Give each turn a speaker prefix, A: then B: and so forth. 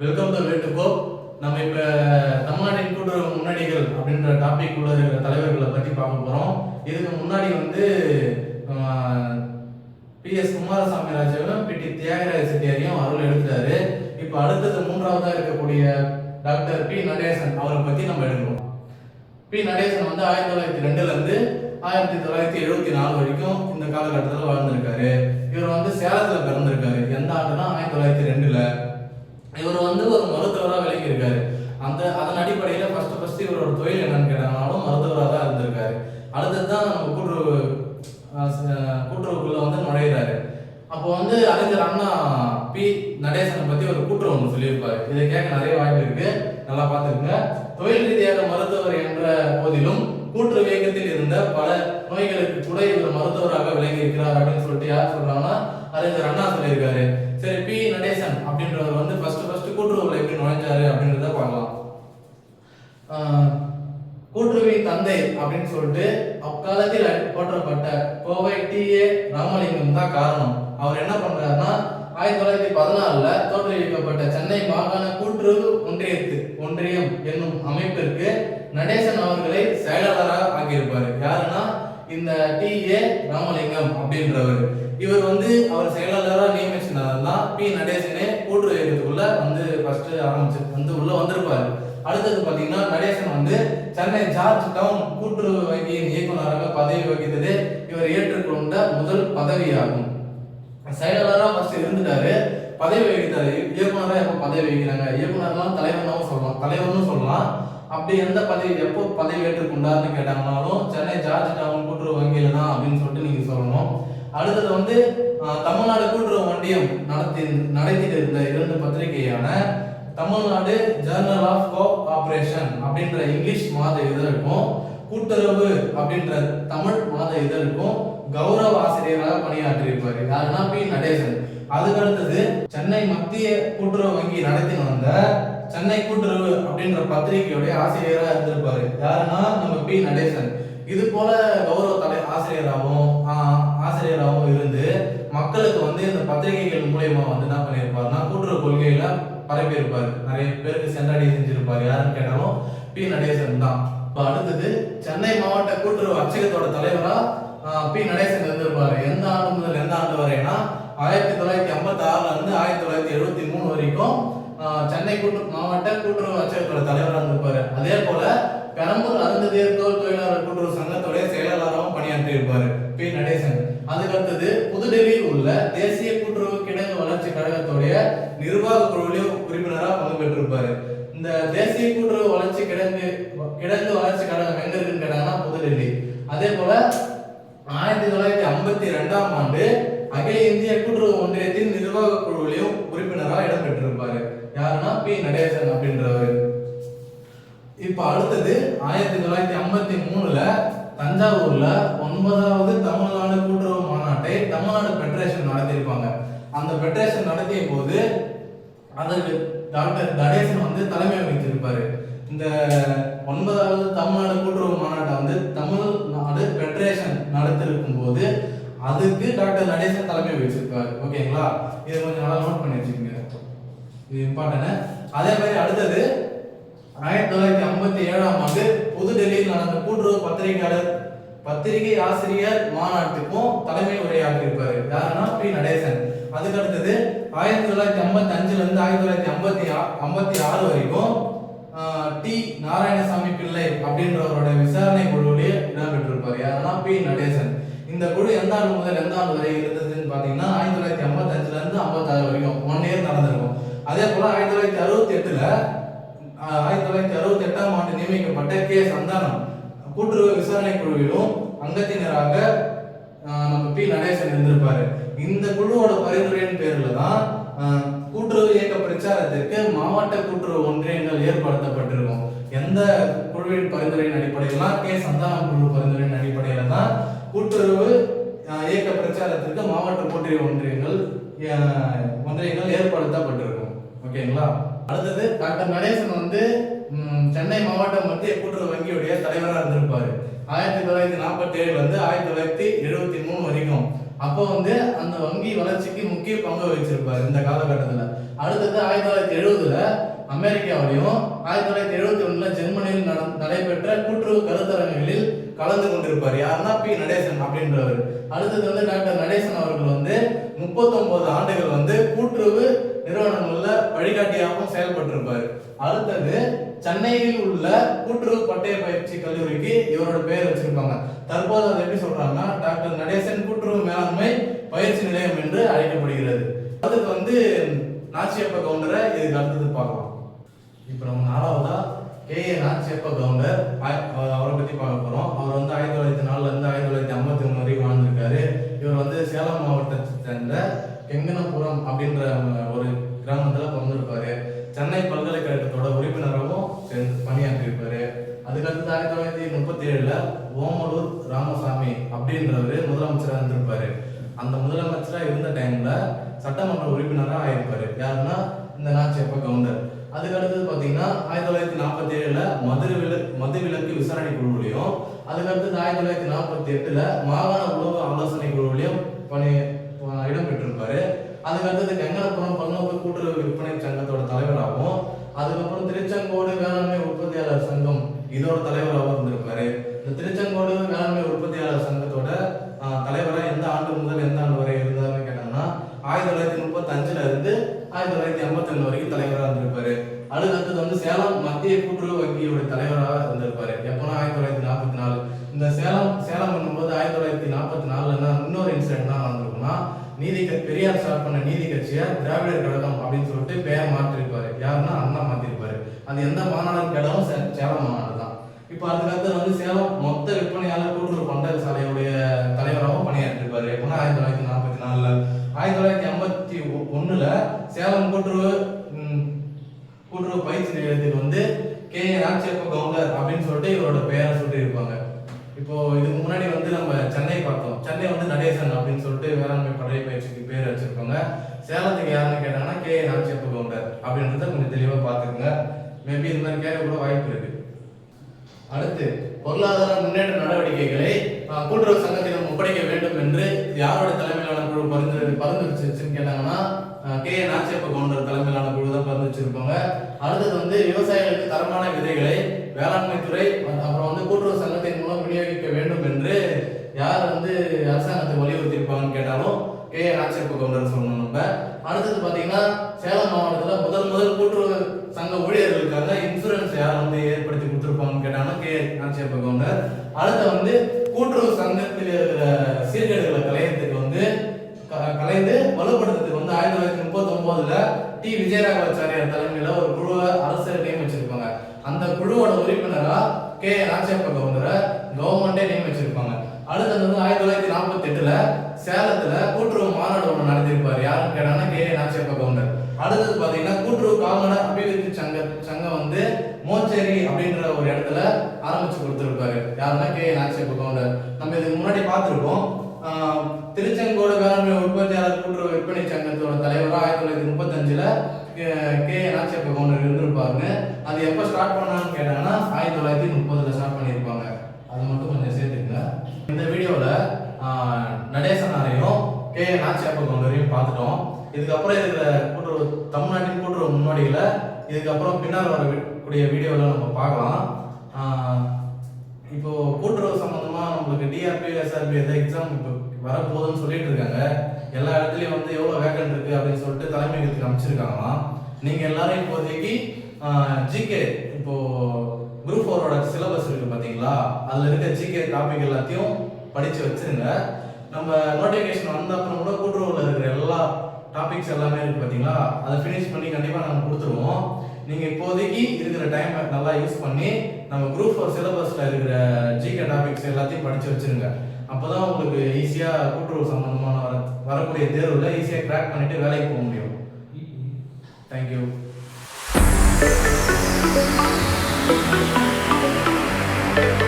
A: Welcome to வே கோ நம்ம இப்ப தமிழ்நாட்டின் கூட்டுறவு முன்னணிகள் அப்படின்ற டாபிக் உள்ள தலைவர்களை பத்தி பார்க்க போறோம். இதுக்கு முன்னாடி வந்து பி எஸ் குமாரசாமி ராஜாவும் பி டி தியாகராஜ செட்டியாரையும் அருள் எடுத்துட்டாரு. இப்போ அடுத்தது மூன்றாவதா இருக்கக்கூடிய டாக்டர் பி நடேசன் அவரை பத்தி நம்ம எடுக்கிறோம் பி நடேசன் வந்து ஆயிரத்தி தொள்ளாயிரத்தி ரெண்டுல இருந்து ஆயிரத்தி தொள்ளாயிரத்தி எழுபத்தி நாலு வரைக்கும் இந்த காலகட்டத்தில் வாழ்ந்திருக்காரு. இவர் வந்து சேலத்தில் பிறந்திருக்காரு. எந்த ஆண்டுனா ஆயிரத்தி தொள்ளாயிரத்தி ரெண்டுல. இவர் வந்து ஒரு மருத்துவராக விளங்கியிருக்காரு. அந்த அதன் அடிப்படையில் ஃபஸ்ட்டு ஃபஸ்ட்டு இவரோட தொழில் என்னன்னு கேட்டாங்கனாலும் மருத்துவராக இவர் விளங்கி இருக்கிறார் அப்படின்னு சொல்லிட்டு யார் சொல்றாங்கன்னா அறிஞர் அண்ணா சொல்லியிருக்காரு. சரி பி. நடேசன் அப்படின்றவர் வந்து ஃபர்ஸ்ட் ஃபர்ஸ்ட் கூட்டுறவுல எப்படி நுழைஞ்சாரு அப்படின்றத பார்க்கலாம். ஆஹ் கூட்டுறவின் தந்தை அப்படின்னு சொல்லிட்டு அக்காலத்தில் போற்றப்பட்ட கோவை டி. ஏ. ராமலிங்கம் தான் காரணம். அவர் என்ன பண்றாருன்னா ஆயிரத்தி தொள்ளாயிரத்தி பதினாலுல தோற்றுவிக்கப்பட்ட சென்னை மாகாண கூட்டுறவு ஒன்றியத்து ஒன்றியம் என்னும் அமைப்பிற்கு நடேசன் அவர்களை செயலாளராக ஆக்கியிருப்பாரு. யாருன்னா இந்த டி ஏ ராமலிங்கம் அப்படின்றவர். இவர் வந்து அவர் செயலாளராக நியமிச்சனால தான் பி நடேசனே கூட்டுறவு வந்து ஃபர்ஸ்ட் ஆரம்பிச்சு வந்து உள்ள வந்திருப்பாரு. அடுத்தது பாத்தீங்கன்னா நடேசன் வந்து சென்னை ஜார்ஜ் டவுன் கூட்டுறவு வங்கியின் இயக்குநராக பதவி வகித்தது இவர் ஏற்றுக்கொண்ட முதல் பதவியாகும். செயலாளராக ஃபர்ஸ்ட் இருந்துட்டாரு. பதவி வகித்தாரு. இயக்குநராக எப்போ பதவி வகிக்கிறாங்க. இயக்குனர்லாம் தலைவனாகவும் சொல்லலாம் தலைவர்னு சொல்லலாம். அப்படி எந்த பதவி எப்போ பதவி ஏற்றுக்கொண்டார்னு கேட்டாங்கனாலும் சென்னை ஜார்ஜ் டவுன் கூட்டுறவு வங்கியில தான் அப்படின்னு சொல்லிட்டு நீங்க சொல்லணும். அடுத்தது வந்து தமிழ்நாடு கூட்டுறவு ஒன்றியம் நடத்தி நடத்திட்டு இருந்த இரண்டு பத்திரிகையான Tamil Nadu journal of cooperation அப்படின்ற இங்கிலீஷ் மாத இதழுக்கும் கூட்டுறவு அப்படின்ற தமிழ் மாத இதழுக்கும் கௌரவ ஆசிரியராக பணியாற்றியிருப்பார். யாருன்னா பி. நடேசன். அதுக்கு அடுத்தது சென்னை மத்திய கூட்டுறவு வங்கி நடத்தி வந்த சென்னை கூட்டுறவு அப்படின்ற பத்திரிகையுடைய ஆசிரியராக இருந்திருப்பாரு. யாருன்னா நம்ம பி. நடேசன். இது போல கௌரவ தலை ஆசிரியராகவும் ஆசிரியராகவும் இருந்து மக்களுக்கு வந்து இந்த பத்திரிகைகள் மூலயமா வந்து என்ன பண்ணியிருப்பாருன்னா கூட்டுறவு கொள்கையில பரப்பியிருப்பாரு. நிறைய பேருக்கு சென்றடைய செஞ்சிருப்பாரு. யாருன்னு கேட்டாலும் பி. நடேசன் தான். இப்போ அடுத்தது சென்னை மாவட்ட கூட்டுறவு அச்சகத்தோட தலைவரா பி. நடேசன் இருந்திருப்பாரு. எந்த ஆண்டு முதல் எந்த ஆண்டு வரைனா ஆயிரத்தி தொள்ளாயிரத்தி ஐம்பத்தி ஆறுல இருந்து ஆயிரத்தி தொள்ளாயிரத்தி எழுபத்தி மூணு வரைக்கும் சென்னை கூட்டு மாவட்ட கூட்டுறவு அச்சகத்தோட தலைவராக இருந்திருப்பாரு அதே போல பெரம்பூர் அருந்ததியர் தோல் தொழிலாளர் கூட்டுறவு சங்கத்துடைய செயலாளராகவும் பணியாற்றியிருப்பாரு. பி. நடேசன். அதுக்கடுத்தது புதுடெல்லியில் உள்ள தேசிய கூட்டுறவு கிடங்கு வளர்ச்சி கழகத்துடைய நிர்வாக குழுவிலும் உறுப்பினராக பங்கு பெற்றிருப்பாரு. இந்த தேசிய கூட்டுறவு வளர்ச்சி கிடங்கு கிடங்கு வளர்ச்சி கழகம் எங்க இருக்குன்னு கேட்டாங்கன்னா புதுடெல்லி. அதே போல ஆயிரத்தி தொள்ளாயிரத்தி ஐம்பத்தி ரெண்டாம் ஆண்டு அகில இந்திய கூட்டுறவு ஒன்றியத்தின் நிர்வாக குழுவிலையும் உறுப்பினராக இடம்பெற்றிருப்பாரு யாருன்னா பி நடேசன் அப்படின்றவர். இப்ப அடுத்தது ஆயிரத்தி தொள்ளாயிரத்தி ஐம்பத்தி மூணுல தஞ்சாவூர்ல ஒன்பதாவது தமிழ்நாடு கூட்டுறவு மாநாட்டை தமிழ்நாடு பெட்ரேஷன் நடத்தியிருப்பாங்க. அந்த பெட்ரேஷன் நடத்திய போது அதற்கு டாக்டர் நடேசன் வந்து தலைமை வகிச்சிருப்பாரு. இந்த ஒன்பதாவது தமிழ்நாடு கூட்டுறவு மாநாட்டை வந்து தமிழ்நாடு பெட்ரேஷன் நடத்திருக்கும் போது அதுக்கு டாக்டர் நடேசன் தலைமை வகிச்சிருப்பாரு. ஓகேங்களா? இதை கொஞ்சம் நல்லா நோட் பண்ணி வச்சுக்கோங்க. இது இம்பார்ட்டன்ட் அதே மாதிரி அடுத்தது ஆயிரத்தி தொள்ளாயிரத்தி ஐம்பத்தி ஏழாம் ஆண்டு புதுடெல்லியில் நடந்த கூட்டுறவு பத்திரிகையாளர் பத்திரிகை ஆசிரியர் மாநாட்டுக்கும் தலைமை உரையாற்றியிருப்பாரு யாருன்னா பி. நடேசன். அதுக்கு அடுத்தது ஆயிரத்தி தொள்ளாயிரத்தி ஐம்பத்தி அஞ்சுல இருந்து ஆயிரத்தி தொள்ளாயிரத்தி ஐம்பத்தி ஐம்பத்தி ஆறு வரைக்கும் டி. நாராயணசாமி பிள்ளை அப்படின்றவரோட விசாரணை குழுவிலே இடம்பெற்றிருப்பார். யாருன்னா பி. நடேசன். இந்த குழு எந்த ஆண்டு முதல் எந்த ஆண்டு வரை இருந்ததுன்னு பாத்தீங்கன்னா ஆயிரத்தி தொள்ளாயிரத்தி ஐம்பத்தி அஞ்சுல இருந்து ஐம்பத்தாறு வரைக்கும் ஒன் இயர் நடந்திருக்கும். அதே போல ஆயிரத்தி தொள்ளாயிரத்தி அறுபத்தி எட்டுல ஆயிரத்தி தொள்ளாயிரத்தி அறுபத்தி எட்டாம் ஆண்டு நியமிக்கப்பட்ட கே. சந்தானம் கூட்டுறவு விசாரணை குழுவிலும் அங்கத்தினராக நம்ம பி. நடேசன் இருந்திருப்பாரு. இந்த குழுவோட பரிந்துரையின் பேர்ல தான் கூட்டுறவு இயக்க பிரச்சாரத்திற்கு மாவட்ட கூட்டுறவு ஒன்றியங்கள் ஏற்படுத்தப்பட்டிருக்கும். எந்த குழுவின் பரிந்துரையின் அடிப்படையில் கே. சந்தானம் குழு பரிந்துரையின் அடிப்படையில தான் கூட்டுறவு இயக்க பிரச்சாரத்திற்கு மாவட்ட கூட்டுறவு ஒன்றியங்கள் ஒன்றியங்கள் ஏற்படுத்தப்பட்டிருக்கும். ஓகேங்களா? அடுத்தது டாக்டர் நடேசன் வந்து சென்னை மாவட்ட மத்திய கூட்டுறவு வங்கியுடைய தலைவராக இருந்திருப்பாரு. ஆயிரத்தி தொள்ளாயிரத்தி நாற்பத்தி ஏழுல இருந்து ஆயிரத்தி தொள்ளாயிரத்தி எழுபத்தி மூணு வரைக்கும். அப்போ வந்து அந்த வங்கி வளர்ச்சிக்கு முக்கிய பங்கு வகிச்சிருப்பாரு இந்த காலகட்டத்தில். அடுத்தது ஆயிரத்தி தொள்ளாயிரத்தி எழுபதுல அமெரிக்காவிலையும் ஆயிரத்தி தொள்ளாயிரத்தி எழுபத்தி ஒன்றில் ஜெர்மனியில் நட- நடைபெற்ற கூட்டுறவு கருத்தரங்குகளில் கலந்து கொண்டிருப்பார். யாருன்னா பி. நடேசன் அப்படின்றவர். அடுத்தது வந்து டாக்டர் நடேசன் அவர்கள் வந்து 39 ஆண்டுகள் வந்து கூட்டுறவு நிறுவனங்கள்ல வழிகாட்டியாகவும் செயல்பட்டிருப்பார். அடுத்தது சென்னையில் உள்ள கூட்டுறவு பட்டய பயிற்சி கல்லூரிக்கு இவரோட பெயர் வச்சிருப்பாங்க. தற்போது அதை எப்படி சொல்றாங்கன்னா டாக்டர் நடேசன் கூட்டுறவு மேலாண்மை பயிற்சி நிலையம் என்று அழைக்கப்படுகிறது. அதுக்கு வந்து நாச்சியப்ப கவுண்டரை இதுக்கு அடுத்தது பார்க்கலாம். இப்போ நம்ம நாலாவதா கே ஏ நாச்சியப்ப கவுண்டர் அவரை பற்றி பார்க்க போகிறோம் அவர் வந்து ஆயிரத்தி தொள்ளாயிரத்தி நாலுலேருந்து ஆயிரத்தி மாவட்டத்தை எங்கனபுரம் கெங்கனபுரம் அப்படின்ற ஒரு கிராமத்தில் பிறந்திருப்பாரு. சென்னை பல்கலைக்கழகத்தோட உறுப்பினராகவும் சேர்ந்து பணியாற்றியிருப்பாரு. அதுக்கடுத்து ஆயிரத்தி தொள்ளாயிரத்தி முப்பத்தி ஏழுல ஓமலூர் ராமசாமி அப்படின்றவர் முதலமைச்சராக இருந்திருப்பாரு. அந்த முதலமைச்சராக இருந்த டைம்ல சட்டமன்ற உறுப்பினராக ஆயிருப்பாரு. யாருன்னா இந்த நாச்சியப்ப கவுண்டர் அதுக்கு அடுத்தது ஆயிரத்தி தொள்ளாயிரத்தி நாற்பத்தி ஏழுல மதுரை விலக்கு மதுவிலக்கு விசாரணை குழுவிலையும் அதுக்கடுத்தது ஆயிரத்தி தொள்ளாயிரத்தி நாற்பத்தி எட்டுல மாகாண உளவு ஆலோசனை குழுவிலையும் பணி இடம் பெற்றிருப்பாரு. அதுக்கு அடுத்தது கங்கனபுரம் கூட்டுறவு விற்பனை சங்கத்தோட தலைவராகவும் அதுக்கப்புறம் திருச்செங்கோடு வேளாண்மை உற்பத்தியாளர் சங்கம் இதோட தலைவராகவும் இருந்திருப்பாரு. இந்த திருச்செங்கோடு வேளாண்மை உற்பத்தி என்ன நீதி பெரியார் ஸ்டார்ட் பண்ண நீதி கட்சியை திராவிடர் கழகம் அப்படின்னு சொல்லிட்டு பெயர் மாற்றிருப்பாரு. யாருன்னா அண்ணா மாத்திருப்பாரு அது எந்த மாநாடு கிடமும் சே- சேலம் மாநாடு தான். இப்போ அதுக்கடுத்து வந்து சேலம் மொத்த விற்பனையாளர் கூட்டுறவு பண்டக சாலையுடைய தலைவராகவும் பணியாற்றிருப்பாரு. எப்படின்னா ஆயிரத்தி தொள்ளாயிரத்தி நாற்பத்தி நாலுல. ஆயிரத்தி தொள்ளாயிரத்தி ஐம்பத்தி ஒண்ணுல சேலம் கூட்டுறவு கூட்டுறவு பயிற்சி நிலையத்துக்கு வந்து கே ஏ நாச்சியப்ப கவுண்டர் அப்படின்னு சொல்லிட்டு இவரோட பெயரை சொல்லியிருப்பாங்க. இப்போ இதுக்கு முன்னாடி வந்து நம்ம சென்னை பார்த்தோம். சென்னை வந்து நடேசன் அப்படின்னு சொல்லிட்டு வேளாண்மை படை பயிற்சிக்கு பேர் வச்சிருப்பாங்க சேலத்துக்கு யாருன்னு கேட்டாங்கன்னா கே. ஏ கவுண்டர் அப்படின்றத கொஞ்சம் தெளிவாக பார்த்துக்குங்க. மேபி இது மாதிரி கேட்க கூட வாய்ப்பு இருக்கு. அடுத்து பொருளாதார முன்னேற்ற நடவடிக்கைகளை கூட்டுறவு சங்கத்திடம் ஒப்படைக்க வேண்டும் என்று யாரோட தலைமையிலான குழு பரிந்து பரிந்துரைச்சிருச்சுன்னு கேட்டாங்கன்னா கே. ஏ நாச்சியப்ப கவுண்டர் தலைமையிலான குழு தான் பரிந்துரைச்சிருப்பாங்க. அடுத்தது வந்து விவசாயிகளுக்கு தரமான விதைகளை வேளாண்மை துறை அப்புறம் வந்து பத்தொன்பதுல டி. விஜயராகவாச்சாரியார் தலைமையில ஒரு குழுவை அரசு நியமிச்சிருப்பாங்க அந்த குழுவோட உறுப்பினரா கே. ராஜப்ப கவுண்டரை கவர்மெண்டே நியமிச்சிருப்பாங்க அடுத்தது வந்து ஆயிரத்தி தொள்ளாயிரத்தி நாற்பத்தி எட்டுல சேலத்துல கூட்டுறவு மாநாடு ஒன்று நடத்திருப்பாரு யாருன்னு கேட்டாங்கன்னா கே. ராஜப்ப கவுண்டர். அடுத்தது பாத்தீங்கன்னா கூட்டுறவு கால்நடை அபிவிருத்தி சங்க சங்கம் வந்து மோச்சேரி அப்படின்ற ஒரு இடத்துல ஆரம்பிச்சு கொடுத்துருப்பாரு. யாருன்னா கே. ராஜப்ப கவுண்டர். நம்ம இதுக்கு முன்னாடி பார்த்துருக்கோம் திருச்செங்கோடு வேளாண்மை உற்பத்தியாளர் கூட்டுறவு விற்பனை சங்கத்தோட தலைவராக ஆயிரத்தி தொள்ளாயிரத்தி கே நாச்சியப்ப கவுண்டர் இருந்திருப்பாங்க அது எப்போ ஸ்டார்ட் பண்ணான்னு கேட்டாங்கன்னா ஆயிரத்தி தொள்ளாயிரத்தி முப்பதில் ஸ்டார்ட் பண்ணியிருப்பாங்க. அது மட்டும் கொஞ்சம் சேர்த்துக்கங்க இந்த வீடியோவில் நடேசனாரையும் கே நாச்சியப்ப கவுண்டரையும் பார்த்துட்டோம். இதுக்கப்புறம் இருக்கிற கூட்டுறவு தமிழ்நாட்டின் கூட்டுறவு முன்னோடிகளை இதுக்கப்புறம் பின்னால் வரக்கூடிய வீடியோவில் நம்ம பார்க்கலாம். இப்போ கூட்டுறவு சம்மந்தமாக நம்மளுக்கு டிஆர்பி எஸ்ஆர்பி எதாவது எக்ஸாம் இப்போ வரப்போகுதுன்னு சொல்லிட்டு இருக்காங்க. எல்லா இடத்துலையும் வந்து எவ்வளோ வேக்கன்ட் இருக்கு அப்படின்னு சொல்லிட்டு தலைமைகளுக்கு அமைச்சிருக்காங்களாம். நீங்க எல்லாரும் இப்போதைக்கு ஜிகே இப்போ குரூப் ஃபோரோட சிலபஸ் இருக்கு பாத்தீங்களா? அதுல இருக்க ஜிகே டாபிக் எல்லாத்தையும் படிச்சு வச்சிருங்க. நம்ம நோட்டிஃபிகேஷன் வந்த அப்புறம் கூட கூட்டுறவுல இருக்கிற எல்லா டாபிக்ஸ் எல்லாமே இருக்கு பாத்தீங்களா? அதை ஃபினிஷ் பண்ணி கண்டிப்பா நாங்கள் கொடுத்துருவோம். நீங்க இப்போதைக்கு இருக்கிற டைம் நல்லா யூஸ் பண்ணி நம்ம குரூப் ஃபோர் சிலபஸ்ல இருக்கிற ஜிகே டாபிக்ஸ் எல்லாத்தையும் படிச்சு வச்சிருங்க. அப்போ தான் உங்களுக்கு ஈஸியாக கூட்டுறவு சம்மந்தமான வர வரக்கூடிய தேர்வில் ஈஸியாக கிராக் பண்ணிட்டு வேலைக்கு போக முடியும் தேங்க்யூ Thank you.